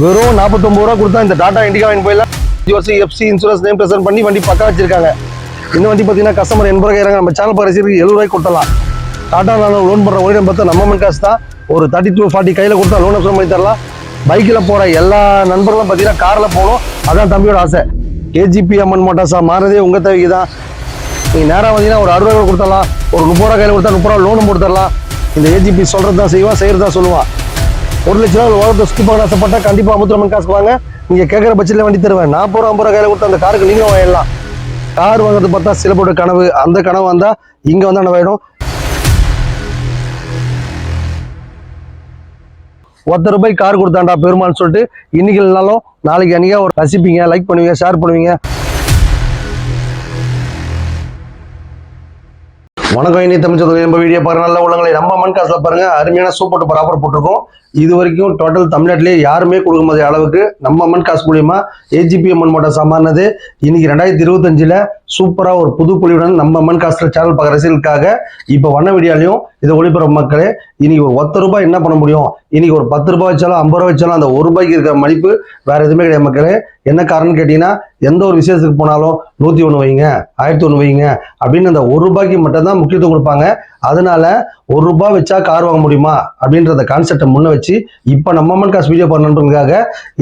வெறும் நாற்பத்தொம்பது ரூபா கொடுத்தா இந்த டாடா இண்டிகா வாங்கி போயிடலாம். அஞ்சு வருஷம் எஃப்சி இன்சூரன்ஸ் நேம் ப்ரெசென்ட் பண்ணி வண்டி பக்கா வச்சிருக்காங்க. இந்த வண்டி பார்த்தீங்கன்னா கஸ்டமர் எண்பது ரூபாய் இறங்க நம்ம சேனல் பரிசுக்கு எழுபது ரூபாய் கொடுத்தலாம் டாடா நான் லோன் பண்ணுற ஓடிடம் பார்த்தா நம்ம மண் காசு தான். ஒரு தேர்ட்டி டூ ஃபார்ட்டி கையில் கொடுத்தா லோன் அப்சர் பண்ணி தரலாம். பைக்கில் போகிற எல்லா நண்பர்களும் பார்த்தீங்கன்னா காரில் போகணும். அதான் தம்பியோட ஆசை. கேஜிபி அம்மன் மோட்டார்ஸாக மாறதே உங்கள் தேவைக்கு தான். நீங்கள் நேராக வந்தீங்கன்னா ஒரு அறுபது ரூபா கொடுத்துடலாம். ஒரு முப்பது ரூபா கையில் கொடுத்தா முப்பது ரூபா லோனும் கொடுத்துடலாம். இந்த ஏஜிபி சொல்கிறது தான் செய்வான் செய்கிறது தான் சொல்லுவான். ஒரு லட்ச ரூபா உலகத்தை சுற்றி பார்க்க ஆசைப்பட்டா கண்டிப்பாக அமுத்திரமன் காசு வாங்க. நீங்கள் கேட்குற பட்சத்தில் வண்டி தருவேன். நாற்பது ரூபா ஐம்பது ரூபா கையில் கொடுத்து அந்த காருக்கு நீங்களும் வாங்கிடலாம். கார் வாங்குறது பார்த்தா சிலப்போட கனவு அந்த கனவு வந்தால் இங்கே வந்தால் நம்ம ஒத்த ரூபாய் கார் கொடுத்தாண்டா பெருமான்னு சொல்லிட்டு இன்னைக்கு இல்லைனாலும் நாளைக்கு அன்னைக்கா ஒரு ரசிப்பீங்க லைக் பண்ணுவீங்க ஷேர் பண்ணுவீங்க. வணக்கம் இனி தமிழ் சதுரம் நம்ம வீடியோ பாருங்க நல்ல உள்ளங்களை. நம்ம மண் காசுல பாருங்க அருமையான சூப்பர் டூப்பர் ஆஃபர் போட்டிருக்கோம். இது வரைக்கும் டோட்டல் தமிழ்நாட்டிலே யாருமே கொடுக்க முடியாத அளவுக்கு நம்ம மண் காசு மூலியமா ஏஜிபி அம்மன் மோட்டார் சாமானது. இன்னைக்கு ரெண்டாயிரத்தி இருபத்தஞ்சில் சூப்பராக ஒரு புது பொலிவுடன் நம்ம மண் காஸ்டர் சேனல் பார்க்குற ரசிகளுக்காக இப்போ வண்ண வீடியோலையும் இதை ஒளிபரப்பு மக்களே இன்னைக்கு ஒரு ஒத்த ரூபாய் என்ன பண்ண முடியும்? இன்னைக்கு ஒரு பத்து ரூபாய் வச்சாலும் ஐம்பது ரூபாய் வச்சாலும் அந்த ஒரு ரூபாய்க்கு இருக்கிற மதிப்பு வேற எதுவுமே கிடையாது மக்களே. என்ன காரணம்னு கேட்டீங்கன்னா எந்த ஒரு விசேஷத்துக்கு போனாலும் நூற்றி ஒன்று வைங்க ஆயிரத்தி ஒன்று வைங்க அப்படின்னு அந்த ஒரு ரூபாய்க்கு மட்டும்தான் முக்கியத்துவம் கொடுப்பாங்க. அதனால ஒரு ரூபாய் வச்சா கார் வாங்க முடியுமா? அப்படின்றத கான்செப்டை முன்ன வச்சு இப்போ நம்ம அம்மன் காசு வீடியோ பண்ணுறதுக்காக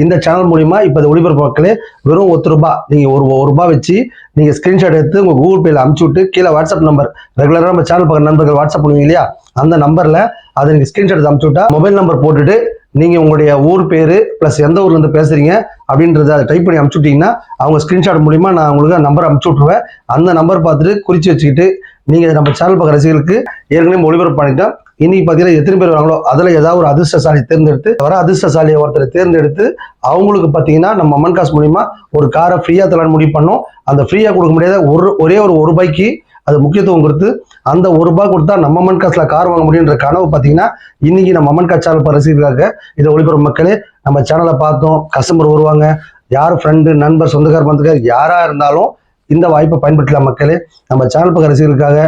இந்த சேனல் மூலிமா இப்போ இந்த ஒளிபரப்பு மக்களே வெறும் ஒத்து ரூபாய் நீங்கள் ஒரு ஒரு ரூபாய் வச்சு நீங்கள் ஸ்க்ரீன்ஷாட் எடுத்து உங்கள் கூகுள் பேயில் அமுச்சு விட்டு கீழே வாட்ஸ்அப் நம்பர் ரெகுலராக நம்ம சேனல் பார்க்குற நண்பர்கள் வாட்ஸ்அப் பண்ணுவீங்க இல்லையா? அந்த நம்பரில் அதை நீங்கள் ஸ்க்ரீன்ஷாட் எடுத்து அமுச்சு விட்டா மொபைல் நம்பர் போட்டுட்டு நீங்கள் உங்களுடைய ஊர் பேர் ப்ளஸ் எந்த ஊர்லேருந்து பேசுகிறீங்க அப்படின்றத அதை டைப் பண்ணி அமுச்சுட்டிங்கன்னா அவங்க ஸ்க்ரீன்ஷாட் மூலிமா நான் உங்களுக்கு நம்பர் அமுச்சு விட்ருவேன் அந்த நம்பர் பார்த்துட்டு குறித்து வச்சுக்கிட்டு நீங்கள் நம்ம சேனல் பார்க்குற ரசிகர்களுக்கு ஏற்கனவே ஒளிபரப்பு பண்ணிட்டோம். இன்னைக்கு பார்த்தீங்கன்னா எத்தனை பேர் வராங்களோ அதில் ஏதாவது ஒரு அதிர்ஷ்டசாலி தேர்ந்தெடுத்து வர அதிர்ஷ்டசாலியை ஒருத்தரை தேர்ந்தெடுத்து அவங்களுக்கு பார்த்தீங்கன்னா நம்ம அம்மன் காசு மூலிமா ஒரு காரை ஃப்ரீயாக தலான்னு முடிவு பண்ணோம். அந்த ஃப்ரீயாக கொடுக்க முடியாத ஒரு ஒரே ஒரு ஒரு ரூபாய்க்கு அது முக்கியத்துவம் கொடுத்து அந்த ஒரு ரூபாய் கொடுத்தா நம்ம மண் காசில் கார் வாங்க முடியுன்ற கனவு பார்த்தீங்கன்னா இன்னைக்கு நம்ம மண் காசு சேனல் ரசிகர்களுக்காக இதை ஒளிபரப்பு மக்களே நம்ம சேனலை பார்த்தோம் கஸ்டமர் வருவாங்க யார் ஃப்ரெண்டு நண்பர் சொந்தக்கார பந்தக்கார் யாராக இருந்தாலும் இந்த வாய்ப்பை பயன்படுத்தலாம் மக்களே. நம்ம சேனல் பக்கம் ரசிகர்களுக்காக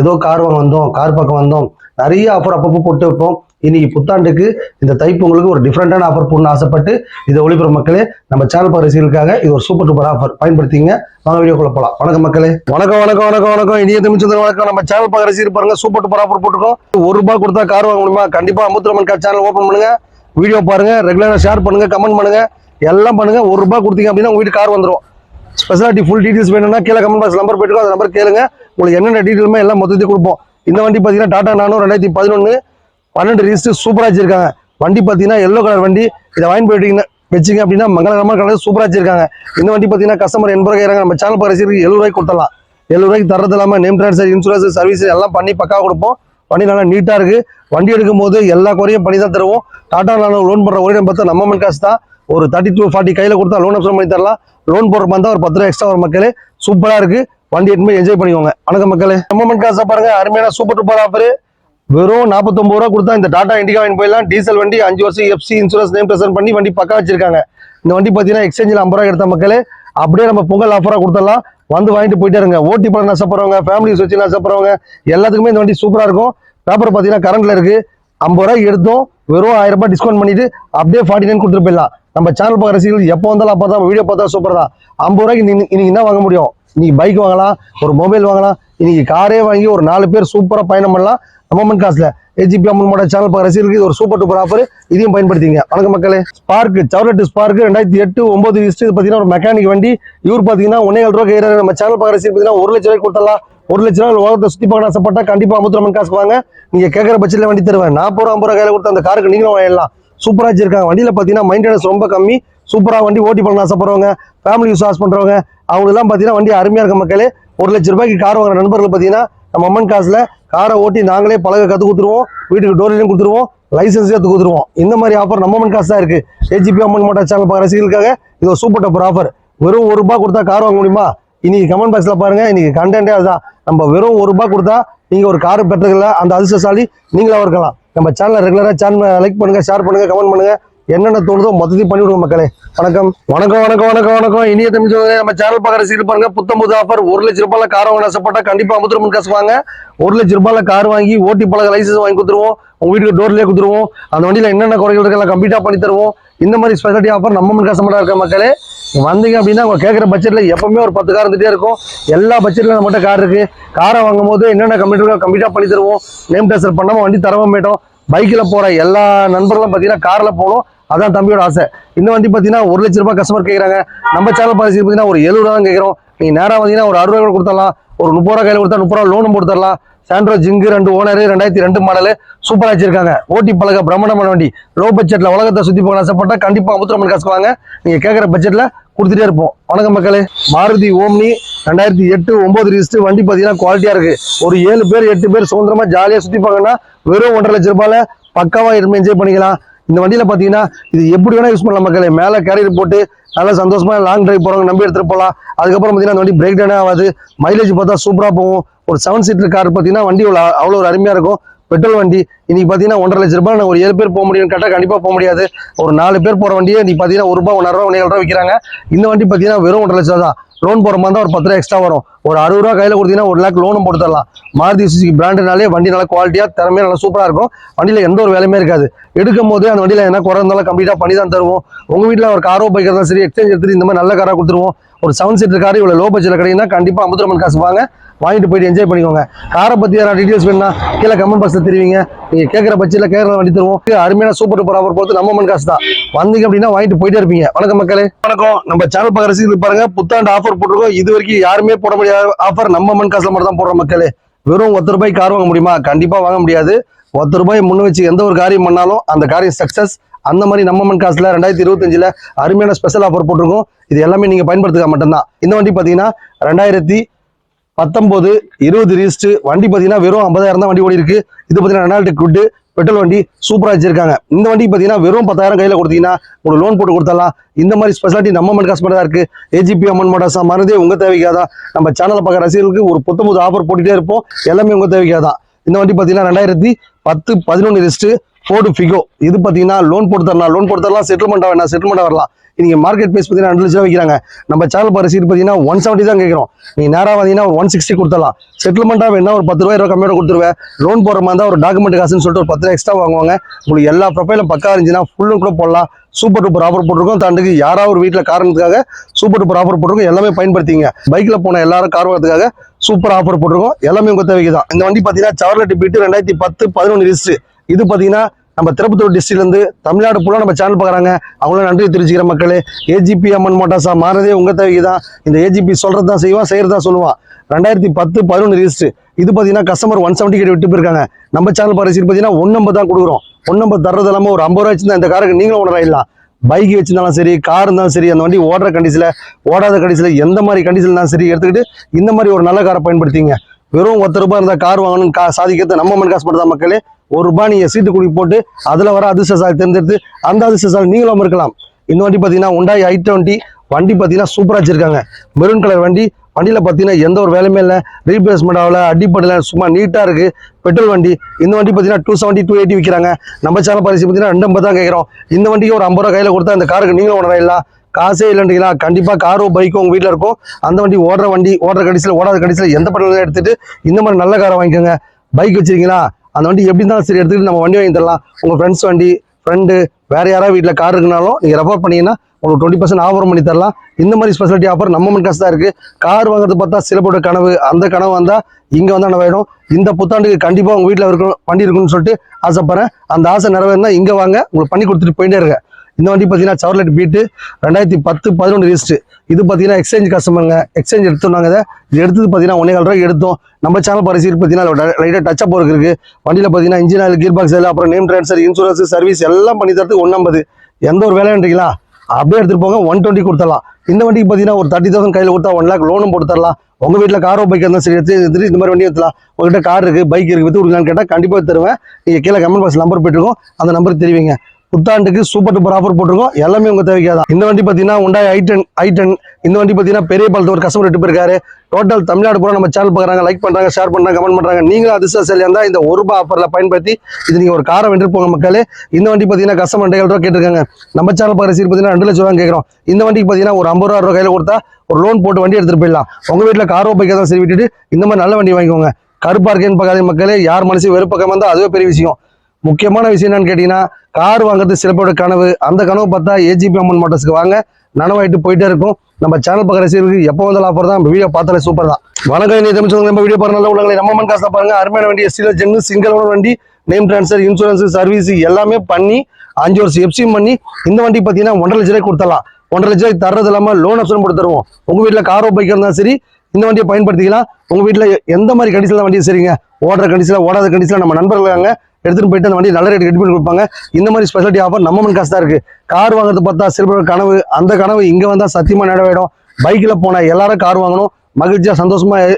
ஏதோ கார் வாங்க வந்தோம் கார் பக்கம் வந்தோம் நிறைய ஆஃபர் அப்பப்போ போட்டு வைப்போம். இன்னைக்கு புத்தாண்டுக்கு இந்த தைப்பொங்கலுக்கு ஒரு டிஃப்ரெண்டான ஆஃபர் போடணும்னு ஆசைப்பட்டு இதை ஒளிபுற மக்களே நம்ம சேனல் பக்கம் இது ஒரு சூப்பர் டூப்பர் ஆஃபர் பயன்படுத்திங்க. வாங்க வீடியோக்குள்ள போகலாம் வணக்கம் மக்களே. வணக்கம் வணக்கம் வணக்கம் வணக்கம். இனிய தமிழ்ச்சந்திரன் வணக்கம். நம்ம சேனல் பக்கம் ரசிகர் பாருங்க. சூப்பர் டூப்பர் ஆஃபர் போட்டுருக்கோம். ஒரு ரூபாய் கொடுத்தா கார் வாங்க முடியுமா? கண்டிப்பா அமுத்திரமன் கார் சேனல் ஓப்பன் பண்ணுங்க. வீடியோ பாருங்க. ரெகுலராக ஷேர் பண்ணுங்க. கமெண்ட் பண்ணுங்க. எல்லாம் பண்ணுங்க. ஒரு ரூபாய் கொடுத்தீங்க அப்படின்னா உங்க வீட்டு கார் வந்துடும் ஸ்பெஷாலிட்டி ஃபுல் டீட்டெயில்ஸ் வேணும்னா கீழே கமெண்ட் பாக்ஸ் நம்பர் போயிட்டு அந்த நம்பர் கேளுங்க. உங்களுக்கு என்னென்ன டீட்டெயிலுமே எல்லாம் மொத்தத்தையும் கொடுப்போம். இந்த வண்டி பார்த்தீங்கன்னா டாடா நானும் ரெண்டாயிரத்தி பதினொன்று பன்னெண்டு ரிஜிஸ்டர் சூப்பராக வச்சிருக்காங்க வண்டி பார்த்தீங்கன்னா எல்லோ கலர் வண்டி. இதை வாங்கி போயிட்டீங்கன்னா வச்சிங்க அப்படின்னா மங்களகரமான கலர் சூப்பராக வச்சிருக்காங்க இந்த வண்டி பார்த்தீங்கன்னா கஸ்டமர் எண்பது ரூபாய் இறங்க நம்ம சேனல் பரிசுக்கு எழுபது ரூபாய்க்கு கொடுத்தலாம் எழுபது ரூபாய்க்கு தரது இல்லாமல் நேம் ட்ரான்ஸ்ஃபர் இன்சூரன்ஸ் சர்வீஸ் எல்லாம் பண்ணி பக்காக கொடுப்போம். வண்டி நல்லா நீட்டாக இருக்குது வண்டி எடுக்கும் போது எல்லா குறையும் பண்ணி தான் தருவோம். டாடா நானும் லோன் பண்ணுற ஒரே பார்த்தா நம்ம மண் காசு தான். ஒரு தேர்ட்டி டூ ஃபார்ட்டி கையில் கொடுத்தா லோன் அப்சர் பண்ணி தரலாம். லோன் போடுற மாதிரி ஒரு பத்து ரூபா எக்ஸ்ட்ரா ஒரு மக்களே. சூப்பராக இருக்குது வண்டி எடுத்துமே என்ஜாய் பண்ணிக்கோங்க. வணக்கம் மக்களே. நம்ம மண் காசை பாருங்கள் அருமையான சூப்பர் டூப்பர் ஆஃபரு வெறும் நாற்பத்தொம்பது ரூபா கொடுத்தா இந்த டாடா இண்டிகா வாங்கி போயிடலாம் டீசல் வண்டி அஞ்சு வருஷம் எஃப்சி இன்சூரன்ஸ் நேம் ப்ரெசென்ட் பண்ணி வண்டி பக்கா வச்சிருக்காங்க. இந்த வண்டி பார்த்தீங்கன்னா எக்ஸ்சேஞ்சில் ஐம்பது ரூபா எடுத்த மக்களே அப்படியே நம்ம பொங்கல் ஆஃபராக கொடுத்துடலாம். வந்து வாங்கிட்டு போயிட்டே இருங்க. ஓட்டி படம் நசப்படுறவங்க ஃபேமிலி வச்சு நசப்படுறவங்க எல்லாத்துக்குமே இந்த வண்டி சூப்பராக இருக்கும். பேப்பர் பார்த்தீங்கன்னா கரண்டில் இருக்குது ஐம்பது ரூபாய்க்கு எடுத்தோம். வெறும் ஆயிரம் ரூபாய் டிஸ்கவுண்ட் பண்ணிட்டு அப்படியே ஃபார்ட்டி நைன் கொடுத்துட்டு போயிடலாம். நம்ம சேனல் பார்க்குற ரசிகர்கள் எப்போ வந்தாலும் அப்போ தான் வீடியோ பார்த்தா சூப்பர் தான். ஐம்பது ரூபாய்க்கு இன்னைக்கு இன்னைக்கு என்ன வாங்க முடியும்? இன்னைக்கு பைக் வாங்கலாம் ஒரு மொபைல் வாங்கலாம். இன்னைக்கு காரே வாங்கி ஒரு நாலு பேர் சூப்பராக பயணம் பண்ணலாம். நம்ம காசில் ஏஜிபி அம்மன் மோட சேனல் பார்க்க ரசிகருக்கு இது ஒரு சூப்பர் டூப்பர் ஆஃபர் இதையும் பயன்படுத்திங்க. வணக்கம் மக்களே. ஸ்பார்க் சவலட் ஸ்பார்க் ரெண்டாயிரத்தி எட்டு ஒன்பது இது பார்த்தீங்கன்னா ஒரு மெக்கானிக் வண்டி. இவர் பார்த்தீங்கன்னா ஒன்னே ரூபா கையில நம்ம சேனல் பார்க்க ரசிகர் பார்த்தீங்கன்னா ஒரு லட்ச ரூபாய் கொடுத்தலாம் ஒரு லட்ச ரூபாய் உலகத்தை சுற்றி பார்க்க ஆசைப்பட்டா கண்டிப்பாக அமுத்திரமன் காசு வாங்க. நீங்கள் கேட்குற பட்சத்தில் வண்டி தருவேன். நாற்பது ரூபா ஐம்பது ரூபா கையில கொடுத்த அந்த காருக்கு நீங்களும் வாங்கலாம் சூப்பராக வச்சிருக்காங்க. வண்டியில் பார்த்தீங்கன்னா மெயின்டெனன்ஸ் ரொம்ப கம்மி. சூப்பராக வண்டி ஓட்டி பண்ண ஆசைப்படுறவங்க ஃபேமிலி யூஸ் ஆஸ் பண்ணுறவங்க அவங்களுக்குலாம் பார்த்தீங்கன்னா வண்டி அருமையாக இருக்க மக்களே. ஒரு லட்ச ரூபாய்க்கு கார் வாங்குற நண்பர்கள் பார்த்தீங்கன்னா நம்ம அம்மன் காசில் காரை ஓட்டி நாங்களே பழக கற்றுக் கொடுத்துருவோம். வீட்டுக்கு டோர்லையும் கொடுத்துருவோம். லைசன்ஸ் எடுத்து கொடுத்துருவோம். இந்த மாதிரி ஆஃபர் நம்ம அம்மன் காசு தான் இருக்குது ஏஜிபி அம்மன் மோட்டார் சேனல் பார்க்குற ரசிகர்களுக்காக இது ஒரு சூப்பர் டப்பர் ஆஃபர் வெறும் ஒரு ரூபாய் கொடுத்தா கார் வாங்க முடியுமா? இன்னைக்கு கமெண்ட் பாக்ஸில் பாருங்க. இன்னைக்கு கண்டென்ட்டே அதுதான். நம்ம வெறும் ஒரு ரூபாய் கொடுத்தா நீங்கள் ஒரு கார் பெற்றதில்ல. அந்த அதிர்ஷ்டசாலி நீங்களாக இருக்கலாம். நம்ம சேனலை ரெகுலராக சேனல் லைக் பண்ணுங்கள் ஷேர் பண்ணுங்கள் கமெண்ட் பண்ணுங்கள் என்னென்ன தோணுதோ மொத்தத்தையும் பண்ணிவிடுங்க மக்களே. வணக்கம். வணக்கம் வணக்கம் வணக்கம் வணக்கம். இனிய தமிழ் நம்ம சேனல் பார்க்குற சீட்டு பாருங்க. புத்தம்புது ஆஃபர் ஒரு லட்ச ரூபாயில் கார் வாங்க ஆசைப்பட்டா கண்டிப்பாக அமுத்திரமன் காசு வாங்க. ஒரு லட்ச ரூபாயில் கார் வாங்கி ஓட்டி பழக லைசன்ஸ் வாங்கி கொடுத்துருவோம். உங்கள் வீட்டுக்கு டோர்லேயே கொடுத்துருவோம். அந்த வண்டியில் என்னென்ன குறைகள் இருக்கெல்லாம் கம்ப்ளீட்டாக பண்ணி தருவோம். இந்த மாதிரி ஸ்பெஷாலிட்டி ஆஃபர் நம்ம மண் கஸ்டமராக இருக்க மக்களே? வந்தீங்க அப்படின்னா அவங்க கேட்குற பட்ஜெட்டில் எப்பவுமே ஒரு பத்து கார் இருந்துகிட்டே இருக்கும். எல்லா பட்ஜெட்லையும் நம்மகிட்ட கார் இருக்குது காரை வாங்கும் போது என்னென்ன கம்ப்யூட்டர் கம்ப்ளீட்டாக பண்ணி தருவோம். நேம் டெஸ்டர் பண்ணாமல் வண்டி தரவும் மாட்டோம். பைக்கில் போகிற எல்லா நண்பர்களும் பார்த்தீங்கன்னா காரில் போகணும். அதான் தம்பியோட ஆசை. இந்த வண்டி பார்த்தீங்கன்னா ஒரு லட்ச ரூபாய் கஸ்டமர் கேட்குறாங்க நம்ம சேனல் பாலிசி பார்த்தீங்கன்னா ஒரு எழுபது ரூபா தான் கேட்குறோம் நீங்கள் நேராக வந்தீங்கன்னா ஒரு அறுபது ரூபா கொடுத்துடலாம். ஒரு முப்பது ரூபா கையில் கொடுத்தா முப்பது ரூபா லோனும் கொடுத்துடலாம். சாண்ட்ரோ ஜிங்கு ரெண்டு ஓனர் ரெண்டாயிரத்தி ரெண்டு மாடலு சூப்பராக வச்சிருக்காங்க. ஓட்டி பழக பிரம்மணமான வண்டி. லோ பட்ஜெட்டில் உலகத்தை சுற்றி போக ஆசைப்பட்டா கண்டிப்பாக அமுத்திரமன் காசு வாங்க. நீங்கள் கேட்குற பட்ஜெட்டில் கொடுத்துட்டே இருப்போம். வணக்கம் மக்களே. மாருதி ஓம்னி ரெண்டாயிரத்தி எட்டு ஒன்பது ரிஜிஸ்டர் வண்டி பார்த்தீங்கன்னா குவாலிட்டியாக இருக்குது ஒரு ஏழு பேர் எட்டு பேர் சுதந்திரமாக ஜாலியாக சுற்றி போங்கன்னா வெறும் ஒன்றரை லட்ச ரூபாயில் பக்காவாக இருந்து என்ஜாய் பண்ணிக்கலாம். இந்த வண்டியில் பார்த்தீங்கன்னா இது எப்படி வேணால் யூஸ் பண்ணலாம் மக்களே. மேலே கேரியர் போட்டு நல்லா சந்தோஷமாக லாங் ட்ரைவ் போகிறவங்க நம்பி எடுத்துகிட்டு போகலாம் அதுக்கப்புறம் பார்த்தீங்கன்னா அந்த வண்டி பிரேக் டவுனே ஆகாது. மைலேஜ் பார்த்தா சூப்பராக போகும். ஒரு செவன் சீட்டர் கார் பார்த்தீங்கன்னா வண்டி அவ்வளோ அவ்வளோ ஒரு அருமையாக இருக்கும். பெட்ரோல் வண்டி. இன்னைக்கு பார்த்தீங்கன்னா ஒன்றரை லட்ச ரூபாய் நான் ஒரு ஏழு பேர் போக முடியும் கரெக்டாக கண்டிப்பாக போக முடியாது. ஒரு நாலு பேர் போகிற வண்டியை நீ பார்த்தீங்கன்னா ஒரு ரூபா ஒன்றரை ரூபா ஒன்றரை ரூபா விற்கிறாங்க இந்த வண்டி பார்த்தீங்கன்னா வெறும் ஒன்றரை லட்சம் தான். லோன் போகிற மாதிரி தான் ஒரு பத்து ரூபா எக்ஸ்ட்ரா வரும். ஒரு அறுபது ரூபா கையில் கொடுத்தீங்கன்னா ஒரு லேக் லோனும் போட்டு தரலாம் மாருதி சுசுகி பிராண்டுனாலே வண்டி நல்லா குவாலிட்டியாக திறமையாக நல்லா சூப்பராக இருக்கும். வண்டியில் எந்த ஒரு வேலையுமே இருக்காது. எடுக்கும் போது அந்த வண்டியில் என்ன குறை இருந்தாலும் கம்ப்ளீட்டாக பண்ணி தான் தருவோம். உங்கள் வீட்டில் ஒரு காரோ பைக் இருந்தாலும் சரி எக்ஸ்சேஞ்ச் எடுத்துட்டு இந்த மாதிரி நல்ல காராக கொடுத்துருவோம். ஒரு செவன் சீட்டர் கார் இவ்வளோ லோ பட்ஜெட்டில் கிடைக்குன்னா கண்டிப்பாக அமுத்திரமன் காசு வாங்க. வாங்கிட்டு போயிட்டு என்ஜாய் பண்ணிக்கோங்க. காரை பற்றி யாராவது டீட்டெயில்ஸ் வேணும்னா கீழே கமெண்ட் பாக்ஸில் தெரிவிங்க. நீங்கள் கேட்குற பட்சத்தில் கேட்குற வண்டி தருவோம். அருமையான சூப்பர் டூப்பர் ஆஃபர் பொறுத்து நம்ம மண் காசு தான். வந்தீங்க அப்படின்னா வாங்கிட்டு போயிட்டே இருப்பீங்க. வணக்கம் மக்களே. வணக்கம். நம்ம சேனல் பார்க்குற ரசிகர்கள் பாருங்க புத்தாண்டு ஆஃபர் போட்டிருக்கோம். இது வரைக்கும் யாருமே போட முடியாத ஆஃபர் நம்ம மண் காசில் மட்டும் தான் போடுற மக்களே. வெறும் ஒத்த ரூபாய் கார் வாங்க முடியுமா? கண்டிப்பாக வாங்க முடியாது. ஒத்த ரூபாய் முன்ன வச்சு எந்த ஒரு காரியம் பண்ணாலும் அந்த காரியம் சக்ஸஸ் அந்த மாதிரி நம்ம மண் காசில் ரெண்டாயிரத்தி இருபத்தஞ்சில் அருமையான ஸ்பெஷல் ஆஃபர் போட்டிருக்கோம். இது எல்லாமே நீங்கள் பயன்படுத்துக்க மட்டும்தான். இந்த வண்டி பார்த்தீங்கன்னா ரெண்டாயிரத்தி பத்தொம்போது இருபது ரிஜிஸ்ட் வண்டி பார்த்தீங்கன்னா வெறும் ஐம்பதாயிரம் தான் வண்டி ஓடி இருக்கு இது பார்த்தீங்கன்னா ரெனால்டு குட்டு பெட்ரோல் வண்டி சூப்பராக வச்சிருக்காங்க. இந்த வண்டி பார்த்தீங்கன்னா வெறும் பத்தாயிரம் கையில் கொடுத்தீங்கன்னா உங்களுக்கு லோன் போட்டு கொடுத்தலாம் இந்த மாதிரி ஸ்பெஷாலிட்டி நம்ம மண் காசு தான் இருக்குது ஏஜிபி அம்மன் மோட்டார்ஸா மறந்தே உங்கள் தேவைக்காதான் நம்ம சேனலை பார்க்குற ரசிகர்களுக்கு ஒரு புத்த ஆஃபர் போட்டுகிட்டே இருப்போம். எல்லாமே உங்கள் தேவைக்காதான் இந்த வண்டி பார்த்தீங்கன்னா ரெண்டாயிரத்தி பத்து பதினொன்று ரிஸ்ட்டு ஃபோர்டு ஃபிகோ இது பார்த்தீங்கன்னா லோன் போட்டு தரலாம் லோன் போட்டு தரலாம். செட்டில்மெண்ட் வேணாம் செட்டில்மெண்ட் வரலாம். நீங்கள் மார்க்கெட் ப்ரைஸ் பார்த்தீங்கன்னா ரெண்டு லட்சம் வைக்கிறாங்க. நம்ம சேனல் பாரு சீட் பார்த்தீங்கன்னா ஒன் செவன்ட்டி தான் கேட்குறோம் நீ நேராக வந்தீங்கன்னா ஒரு ஒன் சிக்ஸ்டி கொடுத்தலாம் செட்டில்மெண்ட்டாக வேணா ஒரு பத்து ரூபாய் கம்மியோட கொடுத்துருவேன். லோன் போகிற மாதிரி இருந்தால் ஒரு டாக்குமெண்ட் காசுன்னு சொல்லிட்டு ஒரு பத்து ரூபா எக்ஸ்ட்ரா வாங்குவாங்க. உங்களுக்கு எல்லா ப்ரொஃபைலும் பக்கா இருந்துச்சுன்னா ஃபுல்லும் கூட போடலாம். சூப்பர் டூப்பர் ஆஃபர் போட்டிருக்கோம். தாண்டுக்கு யாராவது ஒரு வீட்டில் காரணத்துக்காக சூப்பர் டூப்பர் ஆஃபர் போட்டிருக்கோம். எல்லாமே பயன்படுத்திங்க. பைக்கில் போன எல்லாரும் கார் வரதுக்காக சூப்பர் ஆஃபர் போட்டிருக்கோம். எல்லாமே உங்கள் தேவைக்கு தான் இந்த வண்டி பார்த்தீங்கன்னா சவர்லெட் பீட்டு ரெண்டாயிரத்தி பத்து பதினொன்று லிஸ்ட்டு இது பார்த்தீங்கன்னா நம்ம திருப்பத்தூர் டிஸ்ட்ரிக்ட்லேருந்து தமிழ்நாடு ஃபுல்லாக நம்ம சேனல் பார்க்குறாங்க. அவங்களும் நன்றி தெரிஞ்சுக்கிற மக்களே. ஏஜிபி அம்மன் மோட்டார்ஸாக மாறதே உங்கள் தேவைக்கு தான் இந்த ஏஜிபி சொல்கிறது தான் செய்வான் செய்கிறது தான் சொல்லுவான் ரெண்டாயிரத்தி பத்து பதினொன்று லிஸ்ட்டு இது பார்த்தீங்கன்னா கஸ்டமர் ஒன் செவன்ட்டி கிட்ட விட்டு போயிருக்காங்க. நம்ம சேனல் பாரு பார்த்தீங்கன்னா ஒன் நம்பர் தான் கொடுக்குறோம். ஒன் நம்பர் தர்றது இல்லாமல் ஒரு ஐம்பது ரூபா வச்சிருந்தா இந்த காருக்கு நீங்களும் ஓனர் ஆயிடலாம். பைக் வச்சிருந்தாலும் சரி கார் இருந்தாலும் சரி அந்த வண்டி ஓடுற கண்டிஷனில் ஓடாத கண்டிஷனில் எந்த மாதிரி கண்டிஷன் இருந்தாலும் சரி எடுத்துக்கிட்டு இந்த மாதிரி ஒரு நல்ல காரை பயன்படுத்திங்க. வெறும் ஒத்த ரூபாய் இருந்தால் கார் வாங்கணும் கா சாதிக்கிறது நம்ம மண் காசு தான் மக்களே. ஒரு ரூபாய் நீங்கள் சீட்டு குடி போட்டு அதில் வர அதிர்ஷ்டசாலி தேர்ந்தெடுத்து அந்த அதிர்ஷ்டசாலி நீங்களும் இருக்கலாம். இந்த வண்டி பார்த்தீங்கன்னா உண்டாய் ஐ டுவெண்ட்டி வண்டி பார்த்தீங்கன்னா சூப்பராக வச்சிருக்காங்க. மெரூன் கலர் வண்டி. வண்டியில் பார்த்தீங்கன்னா எந்த ஒரு வேலையுமே இல்லை. ரீப்ளேஸ்மெண்ட் ஆகல அடிப்படல சும்மா நீட்டாக இருக்குது பெட்ரோல் வண்டி. இந்த வண்டி பார்த்தீங்கன்னா டூ செவன்ட்டி டூ எயிட்டி விற்கிறாங்க நம்ம சேனல் பாலிசி பார்த்தீங்கன்னா ரெண்டு ஐம்பது தான் கேட்குறோம் இந்த வண்டிக்கு ஒரு ஐம்பது ரூபா கையில் கொடுத்தா இந்த காருக்கு நீங்களும் ஒன்று ஆயிடலாம் காசே இல்லைன்றீங்களா? கண்டிப்பாக காரோ பைக்கோ உங்கள் வீட்டில் இருக்கும் அந்த வண்டி ஓடுற வண்டி ஓடுற கடைசியில் ஓடாத கடைசியில் எந்த படத்தில் எடுத்துட்டு இந்த மாதிரி நல்ல காரை வாங்கிக்கோங்க. பைக் வச்சிருக்கீங்களா? அந்த வண்டி எப்படி இருந்தாலும் சரி எடுத்துகிட்டு நம்ம வண்டி வாங்கி தரலாம். உங்கள் ஃப்ரெண்ட்ஸ் வண்டி ஃப்ரெண்டு வேறு யாராவது வீட்டில் கார் இருக்குனாலும் நீங்கள் ரெஃபர் பண்ணிங்கன்னா உங்களுக்கு டுவெண்ட்டி பர்சன்ட் ஆஃபர் பண்ணி தரலாம். இந்த மாதிரி ஸ்பெஷாலிட்டி ஆஃபர் நம்ம மண் காசு தான் இருக்குது கார் வாங்குறது பார்த்தா சில கனவு அந்த கனவு வந்தால் இங்கே வந்தால் என்ன வேணும் இந்த புத்தாண்டுக்கு கண்டிப்பாக உங்கள் வீட்டில் இருக்கணும் வண்டி இருக்குன்னு சொல்லிட்டு ஆசைப்பட்றேன். அந்த ஆசை நிறைவேறினா இங்கே வாங்க உங்களுக்கு பண்ணி கொடுத்துட்டு போயிட்டே இருங்க. இந்த வண்டி பார்த்தீங்கன்னா சவர்லெட் பீட்டு ரெண்டாயிரத்தி பத்து பதினொன்று ரிஜிஸ்ட் இது பார்த்தீங்கன்னா எக்ஸ்சேஞ்ச் கஸ்டமருங்க எக்ஸ்சேஞ்ச் எடுத்தோம்னாங்க இதை இது எடுத்தது பார்த்தீங்கன்னா ஒன்றே கால் ரூபாய் எடுத்தோம். நம்ம சேனல் பரிசீல் பார்த்தீங்கன்னா லைட்டாக டச்சப் ஒர்க் இருக்குது வண்டியில் பார்த்தீங்கன்னா இன்ஜின் ஆயில் கீர் பாக்ஸ் எல்லாம் அப்புறம் நேம் ட்ரான்ஸ்ஃபர் இன்சூரன்ஸ் சர்வீஸ் எல்லாம் பண்ணி தரதுக்கு ஒன்றம்பது எந்த ஒரு வேலைன்றீங்களா அப்படியே எடுத்துகிட்டு போங்க ஒன் டுவெண்ட்டி கொடுத்துடலாம். இந்த வண்டிக்கு பார்த்தீங்கன்னா ஒரு தேர்ட்டி தௌசண்ட் கையில் கொடுத்தா ஒன் லேக் லோனும் போட்டு தரலாம் உங்கள் வீட்டில் காரோ பைக் இருந்தால் சரி எடுத்து எடுத்துட்டு இந்த மாதிரி வண்டி எடுத்துலாம் உங்கள்கிட்ட கார் இருக்குது பைக் இருக்குது வித்து கொடுக்கலான்னு கேட்டால் கண்டிப்பாக தருவேன். நீங்கள் கீழே கமெண்ட் பாக்ஸ் நம்பர் போயிட்டுருக்கோம் அந்த நம்பருக்கு தெரிவிங்க. புத்தாண்டுக்கு சூப்பர் டூப்பர் ஆஃபர் போட்டிருக்கோம். எல்லாமே உங்க தேவைக்காதான் இந்த வண்டி பார்த்தீங்கன்னா உண்டாய் ஐ டென் ஐ டென் இந்த வண்டி பார்த்தீங்கன்னா பெரிய பாலத்து ஒரு கஸ்டமர் எடுத்து போயிருக்காரு. டோட்டல் தமிழ்நாடு பூரா நம்ம சேனல் பார்க்குறாங்க லைக் பண்ணுறாங்க ஷேர் பண்ணுறாங்க கமெண்ட் பண்ணுறாங்க நீங்களும் அதிர்ஷ்டசாலியாக இருந்தால் இந்த ஒரு ரூபாய் ஆஃபரில் பயன்படுத்தி இது நீங்கள் ஒரு காரை வென்று போங்க மக்களே. இந்த வண்டி பார்த்தீங்கன்னா கஸ்டமர் ரெண்டு ரூபா கேட்டிருக்காங்க. நம்ம சேனல் பார்க்குற சீர் பார்த்தீங்கன்னா ரெண்டு லட்ச ரூபா கேட்குறோம். இந்த வண்டிக்கு பார்த்தீங்கன்னா ஒரு ஐம்பது ரூபா ரூபா கையில் கொடுத்தா ஒரு லோன் போட்டு வண்டி எடுத்துகிட்டு போயிடலாம். உங்கள் வீட்டில் காரோ பைக்காக தான் சரி விட்டுட்டு இந்த மாதிரி நல்ல வண்டி வாங்கிக்கோங்க. கருப்பா இருக்கேன்னு பார்க்காத மக்களே. யார் மனசு வெறுப்பக்கம் வந்தால் அதுவே பெரிய விஷயம். முக்கியமான விஷயம் என்னன்னு கேட்டிங்கன்னா கார் வாங்குறது சில பேரோட கனவு. அந்த கனவு பார்த்தா ஏஜிபி அம்மன் மோட்டர்ஸ்க்கு வாங்க. நனவாயிட்டு போயிட்டே இருக்கும். நம்ம சேனல் பக்கம் ரசிகர்களுக்கு எப்போ வந்தாலும் ஆஃபர் தான். நம்ம வீடியோ பார்த்தாலே சூப்பர் தான். வணக்கம் நீ தமிழ் சொல்லுங்க நம்ம வீடியோ பாருங்க நல்ல நம்ம மண் காசை பாருங்க. அருமையான வண்டி எஸ்டில ஜென்னு சிங்கிள் ஓனர் வண்டி நேம் ட்ரான்ஸ்ஃபர் இன்சூரன்ஸ் சர்வீஸ் எல்லாமே பண்ணி அஞ்சு வருஷம் எஃப்சியும் பண்ணி இந்த வண்டி பார்த்தீங்கன்னா ஒன்றரை லட்ச ரூபாய் கொடுத்தலாம் ஒன்றரை லட்ச ரூபாய் தர்றது இல்லாமல் லோன் ஆப்ஷன் போட்டு தருவோம். வீட்டில் காரோ பைக் இருந்தாலும் சரி இந்த வண்டியை பயன்படுத்திக்கலாம். உங்கள் வீட்டில் எந்த மாதிரி கண்டிஷனில் வண்டியும் சரிங்க? ஓடுற கண்டிஷனில் ஓடாத கண்டிஷனில் நம்ம நண்பர்கள் இருக்காங்க. எடுத்துகிட்டு போயிட்டு அந்த வண்டியை நல்ல ரேட் ரெடி பண்ணி கொடுப்பாங்க. இந்த மாதிரி ஸ்பெஷாலிட்டி ஆஃபர் நம்ம மண் காசு தான் இருக்குது கார் வாங்குறது பார்த்தா சிறுபட கனவு அந்த கனவு இங்கே வந்தால் சத்தியமாக நிறைவேறும் பைக்கில் போனால் எல்லாரும் கார் வாங்கணும். மகிழ்ச்சியாக சந்தோஷமாக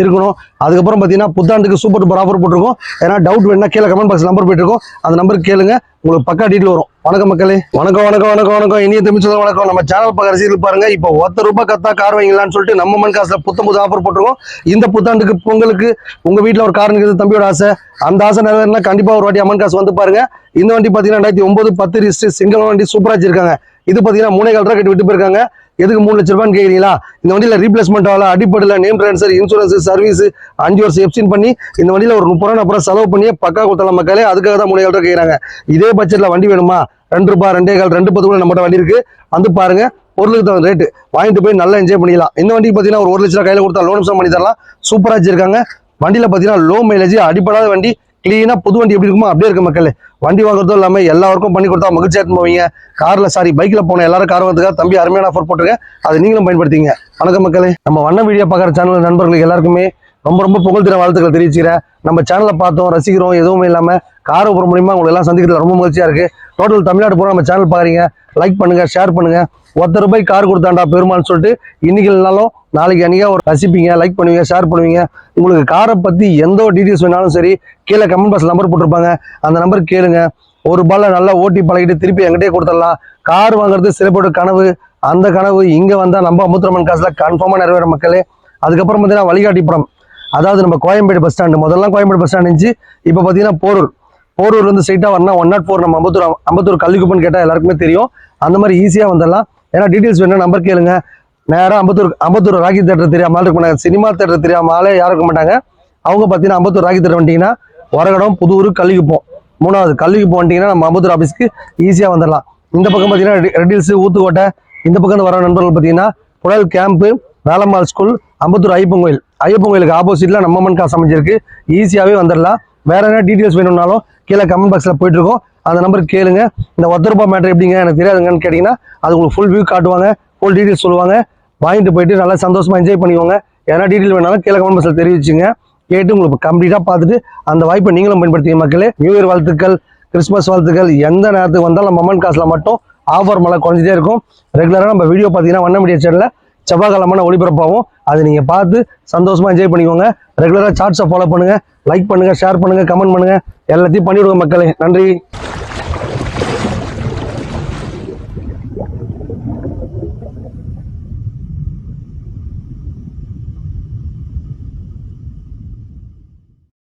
இருக்கணும். அதுக்கப்புறம் பார்த்தீங்கன்னா புத்தாண்டுக்கு சூப்பர் டூப்பர் ஆஃபர் போட்டிருக்கோம். ஏன்னா டவுட் வேணுன்னா கீழே கமெண்ட் பாக்ஸ் நம்பர் போயிட்டுருக்கோம் அந்த நம்பருக்கு கேளுங்க. உங்களுக்கு பக்கா டீட்டில் வரும். வணக்கம் மக்களே. வணக்கம் வணக்கம் வணக்கம் வணக்கம். இனிய தமிழ் சொல்லுங்க வணக்கம். நம்ம சேனல் பக்கம் ரசிகர்கள் பாருங்க. இப்போ ஒத்த ரூபாய் கத்தா கார் வாங்கலாம்னு சொல்லிட்டு நம்ம மண் காசில் புத்தம் புது ஆஃபர் போட்டிருக்கோம். இந்த புத்தாண்டுக்கு பொங்கலுக்கு உங்க வீட்டில் ஒரு கார் நிற்கிறது தம்பியோட ஆசை. அந்த ஆசை நிறைவேறினா கண்டிப்பாக ஒரு வாட்டி அம்மன் காசு வந்து பாருங்க. இந்த வண்டி பார்த்தீங்கன்னா ரெண்டாயிரத்தி ஒன்பது பத்து ரிஸ்ட் சிங்கிள் வண்டி சூப்பராக வச்சிருக்காங்க. இது பார்த்தீங்கன்னா மூணே கால் ரூபா கட்டி விட்டு போயிருக்காங்க. எதுக்கு மூணு லட்ச ரூபான்னு கேட்குறீங்களா இந்த வண்டியில் ரீப்ளேஸ்மெண்ட் ஆகல அடிப்படையில் நேம் ட்ரான்ஸ்ஃபர் இன்சூரன்ஸ் சர்வீஸ் அஞ்சு வருஷம் எப்சின் பண்ணி இந்த வண்டியில் ஒரு முப்பது ரூபா அப்புறம் செலவு பண்ணி பக்கா கொடுத்தலாம் மக்களே அதுக்காக தான் மூணு ஏழு ரூபா கேட்குறாங்க இதே பட்ஜெட்டில் வண்டி வேணுமா? ரெண்டு ரூபாய் ரெண்டே கால் ரெண்டு பத்து கூட நம்மகிட்ட வண்டி இருக்குது வந்து பாருங்க பொருளுக்கு தகுந்த ரேட்டு வாங்கிட்டு போய் நல்லா என்ஜாய் பண்ணிக்கலாம். இந்த வண்டி பார்த்தீங்கன்னா ஒரு ஒரு லட்ச ரூபா கையில் கொடுத்தா லோன் பண்ணி தரலாம். சூப்பராக வச்சிருக்காங்க. வண்டியில் பார்த்தீங்கன்னா லோ மைலேஜ் அடிப்படாத வண்டி. கிளீனாக புது வண்டி எப்படி இருக்குமோ அப்படியே இருக்க மக்களே. வண்டி வாங்குறதும் இல்லாமல் எல்லாருக்கும் பண்ணி கொடுத்தா மகிழ்ச்சியாக போவீங்க. காரில் சாரி பைக்கில் போன எல்லாரும் கார் தம்பி அருமையான ஆஃபர் போட்டிருக்கேன். அதை நீங்களும் பயன்படுத்திங்க வணக்கம் மக்களே. நம்ம வண்ண வீடியோ பார்க்குற சேனல் நண்பர்களுக்கு எல்லாருக்குமே ரொம்ப ரொம்ப புகழ்திற வாழ்த்துக்கள் தெரிவிச்சுக்கிறேன். நம்ம சேனலை பார்த்தோம் ரசிக்கிறோம் எதுவுமே இல்லாமல் கார் ஒரு மூலியமா உங்களை எல்லாம் சந்திக்கிறது ரொம்ப மகிழ்ச்சியாக இருக்குது டோட்டல் தமிழ்நாடு பூரா நம்ம சேனல் பாருங்க லைக் பண்ணுங்கள் ஷேர் பண்ணுங்கள் ஒத்த ரூபாய் கார் கொடுத்தாண்டா பெருமாள்னு சொல்லிட்டு இன்னைக்கு இல்லைனாலும் நாளைக்கு அன்றைக்கா ஒரு ரசிப்பீங்க லைக் பண்ணுவீங்க ஷேர் பண்ணுவீங்க. உங்களுக்கு காரை பற்றி எந்த ஒரு டீட்டெயில்ஸ் வேணாலும் சரி கீழே கமெண்ட் பாக்ஸ் நம்பர் போட்டிருப்பாங்க. அந்த நம்பர் கேளுங்க. ஒரு பால்ல நல்லா ஓட்டி பழகிட்டு திருப்பி எங்கிட்டே கொடுத்துடலாம். கார் வாங்குறது சிறப்போட கனவு. அந்த கனவு இங்கே வந்தால் நம்ம அமுத்திரமன் காசில் கன்ஃபார்மாக நிறைவேற மக்களே. அதுக்கப்புறம் பார்த்தீங்கன்னா வழிகாட்டி படம் அதாவது நம்ம கோயம்பேடு பஸ் ஸ்டாண்டு முதல்லாம் கோயம்பேடு பஸ் ஸ்டாண்ட் இருந்துச்சு. இப்போ பார்த்தீங்கன்னா போரூர். போரூர் வந்து ஸ்ட்ரைட்டாக வரணும். ஒன் நாட் ஃபோர் நம்ம அம்பத்தூர் அம்பத்தூர் கல்விக்குப்பன் கேட்டால் எல்லாருக்குமே தெரியும். அந்த மாதிரி ஈஸியாக வந்துடலாம். ஏன்னா டீட்டெயில்ஸ் வேணும் நம்பர் கேளுங்க. நேராக அம்பத்தூர் அம்பத்தூர் ராக்கி தேட்டர் தெரியாம ஆள் இருக்க மாட்டாங்க. சினிமா தேட்டர் தெரியாம ஆளே யாரும் இருக்க மாட்டாங்க. அவங்க பார்த்தீங்கன்னா அம்பத்தூர் ராக்கி தேட்டர் வந்துட்டீங்கன்னா உரகடம் புதூர் கல்விக்குப்பம் மூணாவது கல்விக்குப்பம் வந்துட்டீங்கன்னா நம்ம அம்பத்தூர் ஆஃபீஸ்க்கு ஈஸியாக வந்துடலாம். இந்த பக்கம் பார்த்தீங்கன்னா ரெடி- ரெட்டில்ஸ் ஊத்துக்கோட்டை இந்த பக்கம் இருந்து வர நண்பர்கள் பார்த்தீங்கன்னா புழல் கேம்ப்பு வேலம்மாள் ஸ்கூல் அம்பத்தூர் ஐயப்பன் கோயில். ஐயப்பன் கோயிலுக்கு ஆப்போசிட்டில் நம்ம மண் காசு அமைஞ்சிருக்கு. ஈஸியாகவே வந்துடலாம். வேறு என்ன டீட்டெயில்ஸ் வேணும்னாலும் கீழே கமெண்ட் பாக்ஸில் போயிட்டுருக்கோம். அந்த நம்பருக்கு கேளுங்க. இந்த ஒத்த ரூபாய் மேட்ரு எப்படிங்க எனக்கு தெரியாதுங்கன்னு கேட்டிங்கன்னா அது உங்களுக்கு ஃபுல் வியூ காட்டுவாங்க. ஃபுல் டீட்டெயில்ஸ் சொல்லுவாங்க. வாங்கிட்டு போயிட்டு நல்லா சந்தோஷமாக என்ஜாய் பண்ணிக்கோங்க. எதனா டீட்டெயில் வேணாலும் கீழே கமெண்ட் பாக்ஸில் தெரிவிச்சுங்க. கேட்டு உங்களுக்கு கம்ப்ளீட்டாக பார்த்துட்டு அந்த வாய்ப்பை நீங்களும் பயன்படுத்திக்க மக்களே. நியூ இயர் வாழ்த்துக்கள் கிறிஸ்மஸ் வாழ்த்துக்கள். எந்த நேரத்துக்கு வந்தாலும் நம்ம அம்மன் காசில் மட்டும் ஆஃபர் மழை குறைஞ்சிட்டே இருக்கும். ரெகுலராக நம்ம வீடியோ பார்த்தீங்கன்னா வண்ண மீடியா சேனலில் செவ்வாய்க்கிழமான ஒளிபரப்பாகும். அதை நீங்கள் பார்த்து சந்தோஷமா என்ஜாய் பண்ணிக்கோங்க. ரெகுலராக சார்ட்ஸை ஃபாலோ பண்ணுங்கள் லைக் பண்ணுங்கள் ஷேர் பண்ணுங்கள் கமெண்ட் பண்ணுங்கள் எல்லாத்தையும் பண்ணிவிடுங்க மக்களே. நன்றி.